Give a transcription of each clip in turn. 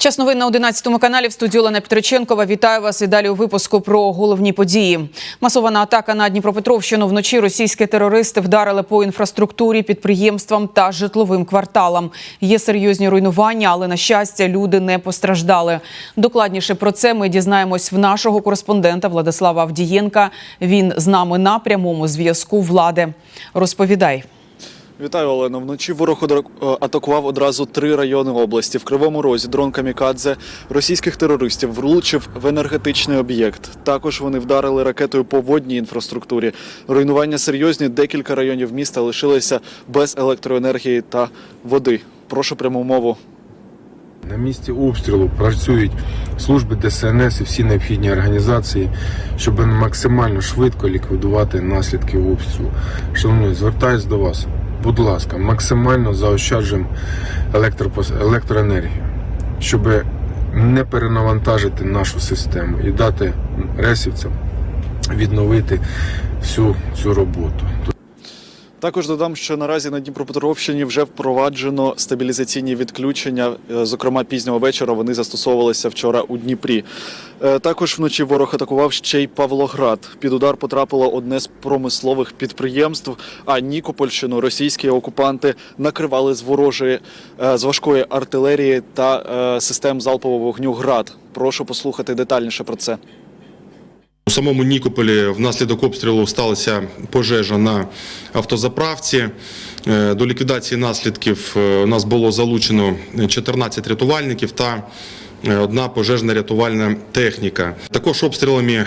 Час новин на 11 каналі в студії Олена Петриченкова. Вітаю вас і далі у випуску про головні події. Масована атака на Дніпропетровщину. Вночі російські терористи вдарили по інфраструктурі, підприємствам та житловим кварталам. Є серйозні руйнування, але на щастя люди не постраждали. Докладніше про це ми дізнаємось в нашого кореспондента Владислава Авдієнка. Він з нами на прямому зв'язку. Влади розповідай. Вітаю, Олено. Вночі ворог е, атакував одразу три райони області. В Кривому Розі дрон Камікадзе російських терористів влучив в енергетичний об'єкт. Також вони вдарили ракетою по водній інфраструктурі. Руйнування серйозні. Декілька районів міста лишилися без електроенергії та води. Прошу пряму мову. На місці обстрілу працюють служби ДСНС і всі необхідні організації, щоб максимально швидко ліквідувати наслідки обстрілу. Шановні, звертаюсь до вас. Будь ласка, максимально заощаджуємо електроенергію, щоб не перенавантажити нашу систему і дати ресівцям відновити всю цю роботу. Також додам, що наразі на Дніпропетровщині вже впроваджено стабілізаційні відключення. Е, Зокрема, пізнього вечора вони застосовувалися вчора у Дніпрі. Е, Також вночі ворог атакував ще й Павлоград. Під удар потрапило одне з промислових підприємств. А Нікопольщину російські окупанти накривали з ворожої е, з важкої артилерії та систем залпового вогню ГРАД. Прошу послухати детальніше про це. У самому Нікополі внаслідок обстрілу сталася пожежа на автозаправці. Е, До ліквідації наслідків е, у нас було залучено 14 рятувальників та е, одна пожежна рятувальна техніка. Також обстрілами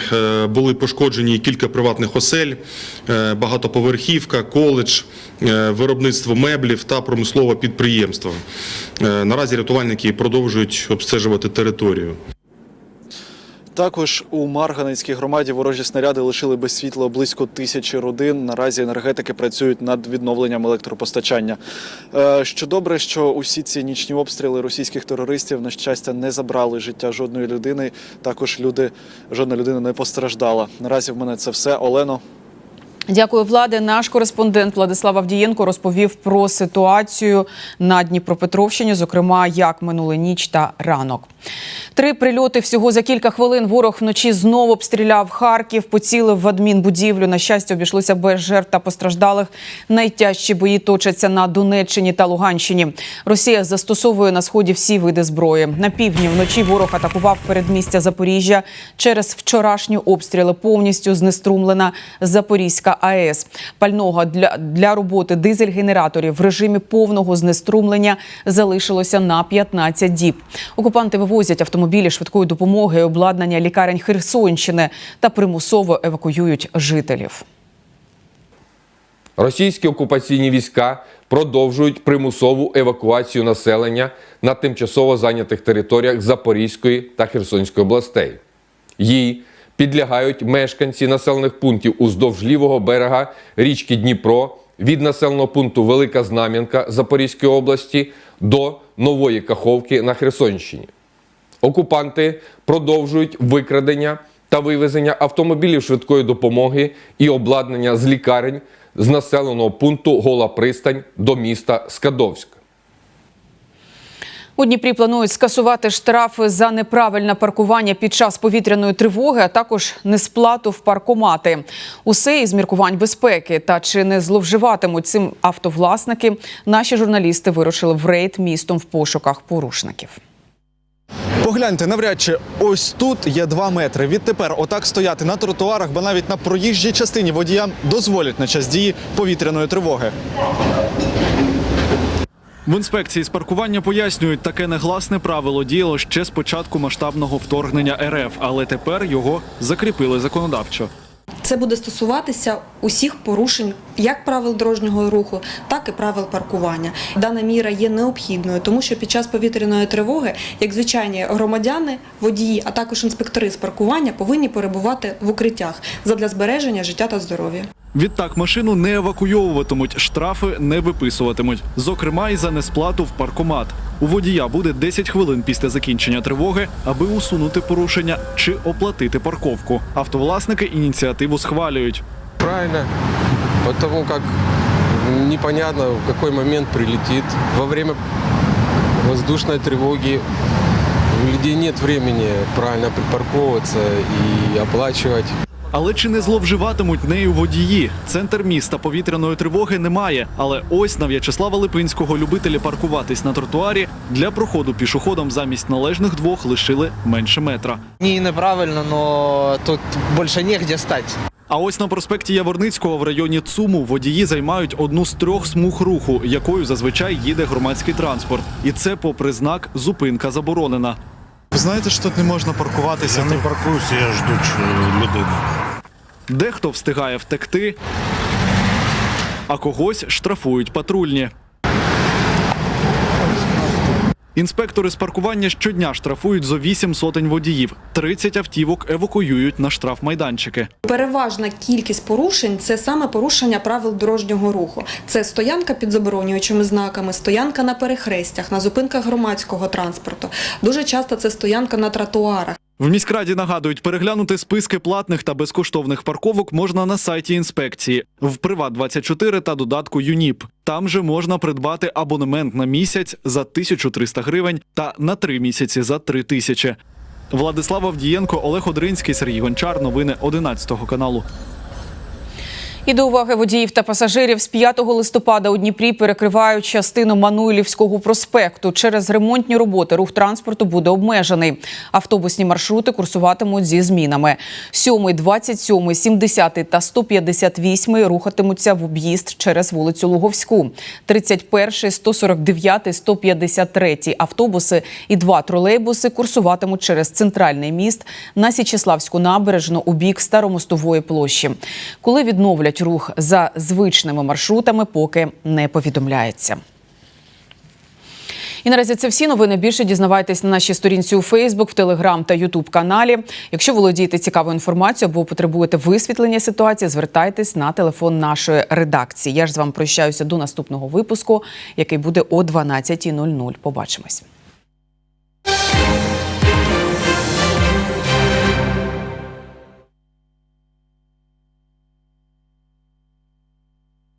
були пошкоджені кілька приватних осель, багатоповерхівка, коледж, виробництво меблів та промислове підприємство. Наразі рятувальники продовжують обстежувати територію. Також у Марганецькій громаді ворожі снаряди лишили без світла близько тисячі родин. Наразі енергетики працюють над відновленням електропостачання. Е, Що добре, що усі ці нічні обстріли російських терористів на щастя не забрали життя жодної людини. Також люди жодна людина не постраждала. Наразі в мене це все. Олено. Дякую, влади. Наш кореспондент Владислав Авдієнко розповів про ситуацію на Дніпропетровщині, зокрема, як минули ніч та ранок. Три прильоти всього за кілька хвилин. Ворог вночі знову обстріляв Харків, поцілив в адмінбудівлю. На щастя, обійшлося без жертв та постраждалих. Найтяжчі бої точаться на Донеччині та Луганщині. Росія застосовує на сході всі види зброї. На півдні вночі ворог атакував передмістя Запоріжжя. Через вчорашні обстріли повністю знеструмлена Запорізька АЕС. Пального для, для роботи дизель-генераторів в режимі повного знеструмлення залишилося на 15 діб. Окупанти вивозять автомобілі швидкої допомоги, обладнання лікарень Херсонщини та примусово евакуюють жителів. Російські окупаційні війська продовжують примусову евакуацію населення на тимчасово зайнятих територіях Запорізької та Херсонської областей. Їй підлягають мешканці населених пунктів уздовж лівого берега річки Дніпро від населеного пункту Велика Знам'янка Запорізької області до Нової Каховки на Херсонщині. Окупанти продовжують викрадення та вивезення автомобілів швидкої допомоги і обладнання з лікарень з населеного пункту Гола Пристань до міста Скадовська. У Дніпрі планують скасувати штрафи за неправильне паркування під час повітряної тривоги, а також несплату в паркомати. Усе із міркувань безпеки. Та чи не зловживатимуть цим автовласники? Наші журналісти вирушили в рейд містом в пошуках порушників. Погляньте, навряд чи ось тут є два метри. Відтепер отак стояти на тротуарах, бо навіть на проїжджій частині водіям дозволять на час дії повітряної тривоги. В інспекції з паркування пояснюють, таке негласне правило діяло ще з початку масштабного вторгнення РФ, але тепер його закріпили законодавчо. Це буде стосуватися усіх порушень як правил дорожнього руху, так і правил паркування. Дана міра є необхідною, тому що під час повітряної тривоги, як звичайні громадяни, водії, а також інспектори з паркування повинні перебувати в укриттях задля збереження життя та здоров'я. Відтак машину не евакуйовуватимуть, штрафи не виписуватимуть, зокрема і за несплату в паркомат. У водія буде 10 хвилин після закінчення тривоги, аби усунути порушення чи оплатити парковку. Автовласники ініціативу схвалюють. Правильно, потому как непонятно, в какой момент прилетит. Во время воздушной тревоги У людей нет времени правильно припарковываться и оплачивать. Але чи не зловживатимуть нею водії? Центр міста повітряної тривоги немає. Але ось на В'ячеслава Липинського любителі паркуватись на тротуарі для проходу пішоходам замість належних двох лишили менше метра. Не неправильно, но тут больше негде стать. А ось на проспекті Яворницького в районі ЦУМу водії займають одну з трьох смуг руху, якою зазвичай їде громадський транспорт. І це попри знак зупинка заборонена. Ви знаєте, що тут не можна паркуватися? Я не паркуюся, я жду людину. Дехто встигає втекти, а когось штрафують патрульні. Інспектори з паркування щодня штрафують зо 8 сотень водіїв. 30 автівок евакуюють на штрафмайданчики. Переважна кількість порушень це саме порушення правил дорожнього руху. Це стоянка під заборонюючими знаками, стоянка на перехрестях, на зупинках громадського транспорту. Дуже часто це стоянка на тротуарах. В міськраді нагадують, переглянути списки платних та безкоштовних парковок можна на сайті інспекції в Приват24 та додатку ЮНІП. Там же можна придбати абонемент на місяць за 1300 гривень та на три місяці за 3000. Владислав Авдієнко, Олег Одринський, Сергій Гончар. Новини 11 каналу. І до уваги водіїв та пасажирів з 5 листопада у Дніпрі перекривають частину Мануйлівського проспекту. Через ремонтні роботи рух транспорту буде обмежений. Автобусні маршрути курсуватимуть зі змінами. 7, 27, 70 та 158 рухатимуться в об'їзд через вулицю Луговську. 31, 149, 153 автобуси і два тролейбуси курсуватимуть через центральний міст на Січеславську набережну у бік Старомостової площі. Коли відновлять рух за звичними маршрутами, поки не повідомляється. І наразі це всі новини. Більше дізнавайтесь на нашій сторінці у Фейсбук, в Телеграм та Ютуб каналі. Якщо володієте цікавою інформацією або потребуєте висвітлення ситуації, звертайтесь на телефон нашої редакції. Я ж з вами прощаюся до наступного випуску, який буде о 12.00. Побачимось.